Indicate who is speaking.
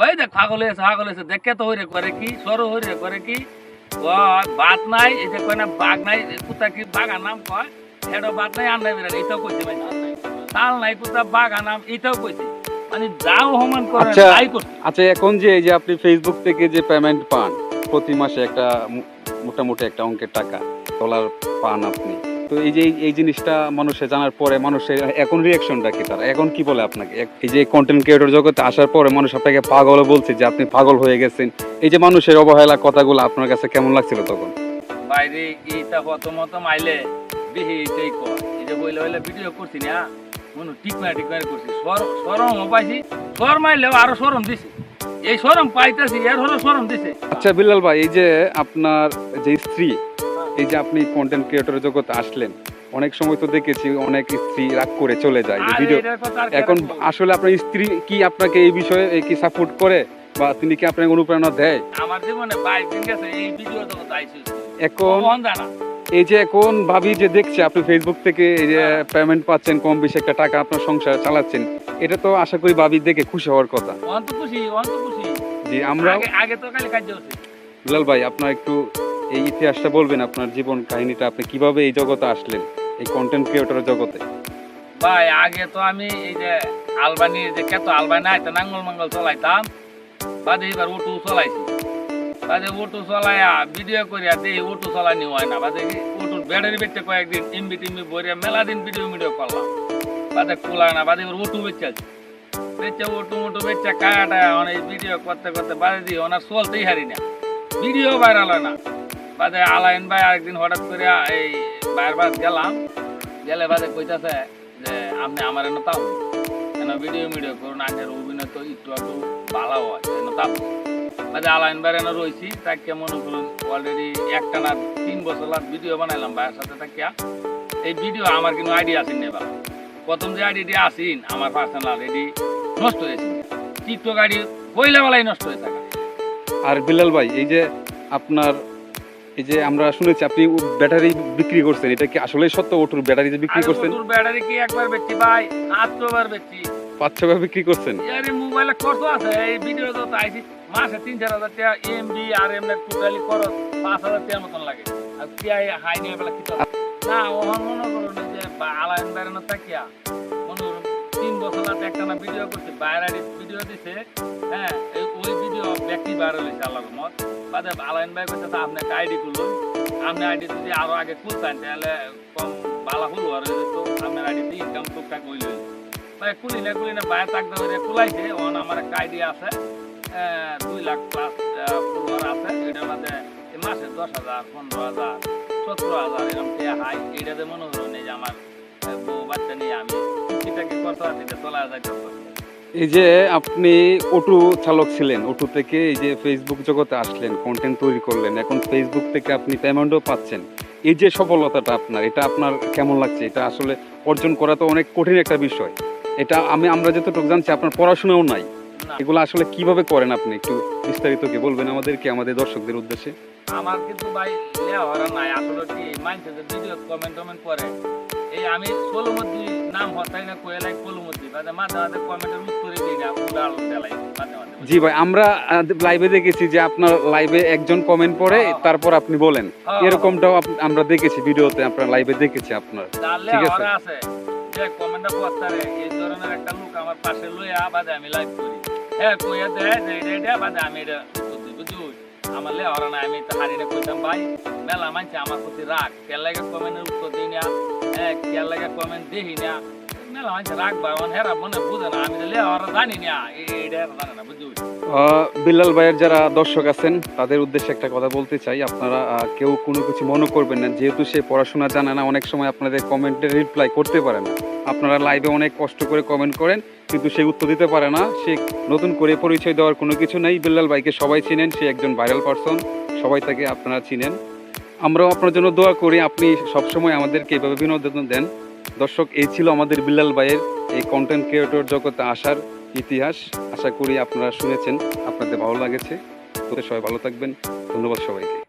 Speaker 1: কই দেখ পাগল হয়েছে পাগল হয়েছে। দেখে তো হইরে করে কি সরু হইরে করে কি? বাত নাই এই যে কয় না বাঘ নাই কুতা কি বাঘার নাম কয়? হেডো বাত নাই আর নাই এইটাও কইছে ভাই তাল নাই। কুতা বাঘার নাম এইটাও কইছে। মানে যাও সমান করে
Speaker 2: আচ্ছা।
Speaker 1: তাই করছে।
Speaker 2: আচ্ছা এখন যে এই যে আপনি ফেসবুক থেকে যে পেমেন্ট পান প্রতি মাসে একটা মোটামুটি একটা অঙ্কের টাকা ডলার পান আপনি। তো এই যে এই জিনিসটা মানুষে জানার পরে মানুষের এখন রিয়াকশনটা কি তারা? এখন কি বলে আপনাকে? এই যে কন্টেন্ট ক্রিয়েটর জগতে আসার পরে মানুষ আপনাকে পাগল বলছে যে আপনি পাগল হয়ে গেছেন। এই যে মানুষের অবহেলা কথাগুলো আপনার কাছে কেমন লাগছিল তখন?
Speaker 1: বাইরে এইটা কত মতো মাইলে বিহি এইটাই কয় এই যে বইলে ভিডিও করছি না মনু টিকমার টিকমার করছি। পাইছি। সর মাইলেও আরও সরম দিছে। এই সরম পাইতেছি এর হলো সরম দিছে।
Speaker 2: আচ্ছা বিল্লাল ভাই এই যে আপনার যে স্ত্রী এই যে আপনি কন্টেন্ট ক্রিয়েটর জগতে আসলেন অনেক সময় তো দেখেছি অনেক স্ত্রী রাগ করে চলে যায় ভিডিও এখন আসলে আপনার স্ত্রী কি আপনাকে এই বিষয়ে কি সাপোর্ট করে? বা তিনি কি আপনাকে অনুপ্রেরণা দেয়?
Speaker 1: আমার জীবনে বাইক দিন গেছে এই ভিডিও তো
Speaker 2: এখন এই যে এখন ভাবি যে দেখছে আপনি ফেসবুক থেকে এই যে
Speaker 1: হ্যাঁ।
Speaker 2: পেমেন্ট পাচ্ছেন কম বেশি একটা টাকা আপনার সংসার চালাচ্ছেন এটা তো আশা করি ভাবি দেখে খুশি হওয়ার কথা।
Speaker 1: অন্ত খুশি অন্ত খুশি।
Speaker 2: জি আমরা
Speaker 1: আগে তো খালি কাজ হচ্ছে।
Speaker 2: বিলাল ভাই আপনার একটু এই ইতিহাসটা বলবেন আপনার জীবন কাহিনীটা, আপনি কীভাবে এই জগতে আসলেন, এই কন্টেন্ট ক্রিয়েটর জগতে?
Speaker 1: ভাই, আগে তো আমি এই যে আলবানি, যে কেত আলবানি আইতে নাঙ্গল মাঙ্গল চলাইতাম, বাদে এবার অটো চলাইছি। বাদে অটো চলাইয়া ভিডিও করিয়া দেই অটো চলানি হয় না। বাদে অটোর ব্যাটারি বেচতে কয়েকদিন এমবি টিমবি ভরিয়া মেলা দিন ভিডিও ভিডিও করলাম। বাদে খোলায় না, বাদে এবার অটো বেচে আছে বেচে অটো মোটো বেচে কাটা অনেক ভিডিও করতে করতে বাদে দিয়ে ওনার চলতেই হারি না। ভিডিও ভাইরাল হয় না। বাদে আলাইন ভাই, আরেকদিন হঠাৎ করে এই বাইর বাদ গেলাম। গেলে বাদে কইতাছে যে, আপনি আমার এনে তাও কেন ভিডিও ভিডিও করুন, আগের অভিনয় তো একটু একটু ভালো হয় এনে তাও বাদে আলাইন ভাই এনে রয়েছি তাকে মনে করুন অলরেডি একটা না তিন বছর ভিডিও বানাইলাম ভাইয়ের সাথে থাকিয়া এই ভিডিও আমার কিন্তু আইডিয়া আসেন নেবা প্রথম যে আইডিটি আসিন আমার পার্সোনাল এটি নষ্ট হয়েছে। টিকটক আইডি পয়লা বেলায় নষ্ট হয়ে থাকে।
Speaker 2: আর বিলাল ভাই, এই যে আপনার এই যে আমরা শুনেছি আপনি ব্যাটারি বিক্রি করছেন এটা কি আসলে সত্য? ওটুর ব্যাটারি যে বিক্রি করছেন?
Speaker 1: ব্যাটারি কি একবার বেচছি ভাই আটশোবার বেচছি
Speaker 2: পাঁচ ছবার বিক্রি করছেন?
Speaker 1: আরে মোবাইলে খরচ আছে এই ভিডিও তো আইছি মাসে তিন চার হাজার টাকা এমবি আর এমনি টোটালি খরচ পাঁচ হাজার টাকার মতন লাগে। আর টিআই হাই নিয়ে বেলা কি না ওহন মনে করুন যে আলাইন বেড়ানো তিন বছর রাত একটা না ভিডিও করছে বাইরে ভিডিও দিছে। হ্যাঁ ওই ভিডিও ব্যক্তি ভাইরাল হয়েছে, আল্লাহর মত বাদে আলাইন ভাই করতেছে আপনি আইডি খুলুন। আপনি আইডি যদি আরও আগে খুলতেন, তাহলে কম বালা হলো আর তো আপনার আইডিতে ইনকাম টুকটাক হইল। ভাই কুলি না কুলি না বাইরে তাক ধরে কুলাইছে ওন আমার একটা আইডিয়া আছে দুই লাখ প্লাস ফলোয়ার আছে। এটার মধ্যে মাসে দশ হাজার, পনেরো হাজার, সতেরো হাজার, এরকম হাই। এইটাতে মনে হলো নেই যে আমার বাচ্চা নিয়ে আমি
Speaker 2: এই যে আপনি অটো চালক ছিলেন অটো থেকে এই যে ফেসবুক জগতে আসলেন কন্টেন্ট তৈরি করলেন এখন ফেসবুক থেকে আপনি পেমেন্টও পাচ্ছেন। এই যে সফলতাটা আপনার এটা আপনার কেমন লাগছে? এটা আসলে অর্জন করা তো অনেক কঠিন একটা বিষয়। এটা আমি আমরা যতটুকু জানছি আপনার পড়াশোনাও নাই। এগুলো আসলে কীভাবে করেন আপনি? একটু বিস্তারিত কি বলবেন আমাদেরকে আমাদের দর্শকদের উদ্দেশ্যে?
Speaker 1: আমার কিন্তু ভাই নাই আসলে কি মানছে যে ভিডিও কমেন্ট টমেন্ট করে এই আমি সোলমতি নাম হতাই না কোয়েলাই কোলমতি বাদে মাঝে মাঝে কমেন্টের উত্তরে দিই না দেলাই
Speaker 2: জি ভাই আমরা লাইভে দেখেছি যে আপনার লাইভে একজন কমেন্ট পড়ে
Speaker 1: হ্যাঁ।
Speaker 2: তারপর আপনি বলেন।
Speaker 1: হ্যাঁ,
Speaker 2: এরকমটাও আমরা দেখেছি ভিডিওতে আপনার লাইভে দেখেছি আপনার। ঠিক আছে।
Speaker 1: ওরা আছে। যে কমেন্টটা করতারে এই ধরনের একটা লোক আমার পাশে লইয়া বাদে আমি লাইভ করি। হ্যাঁ কইয়া দেয় যে এটা বাদে আমি এটা আমার লে ওরা না, আমি তো হারিয়ে কইতাম ভাই। মেলা মানছে আমার প্রতি রাগ। কেন লাগে কমেন্টের উত্তর দিই না? হ্যাঁ লাগে কমেন্ট দিই না?
Speaker 2: বিল্লাল ভাইয়ের যারা দর্শক আছেন, তাদের উদ্দেশ্যে একটা কথা বলতে চাই। আপনারা কেউ কোনো কিছু মনে করবেন না, যেহেতু সে পড়াশোনা জানে না, অনেক সময় আপনাদের কমেন্টে রিপ্লাই করতে পারে না। আপনারা লাইভে অনেক কষ্ট করে কমেন্ট করেন, কিন্তু সে উত্তর দিতে পারে না। সে নতুন করে পরিচয় দেওয়ার কোনো কিছু নেই। বিল্লাল ভাইকে সবাই চিনেন, সে একজন ভাইরাল পারসন সবাই তাকে আপনারা চিনেন। আমরাও আপনার জন্য দোয়া করি, আপনি সবসময় আমাদেরকে এভাবে বিনোদন দেন। দর্শক, এই ছিল আমাদের বিল্লাল ভাইয়ের এই কন্টেন্ট ক্রিয়েটর জগতে আসার ইতিহাস। আশা করি আপনারা শুনেছেন, আপনাদের ভালো লাগেছে। তো সবাই ভালো থাকবেন। ধন্যবাদ সবাইকে।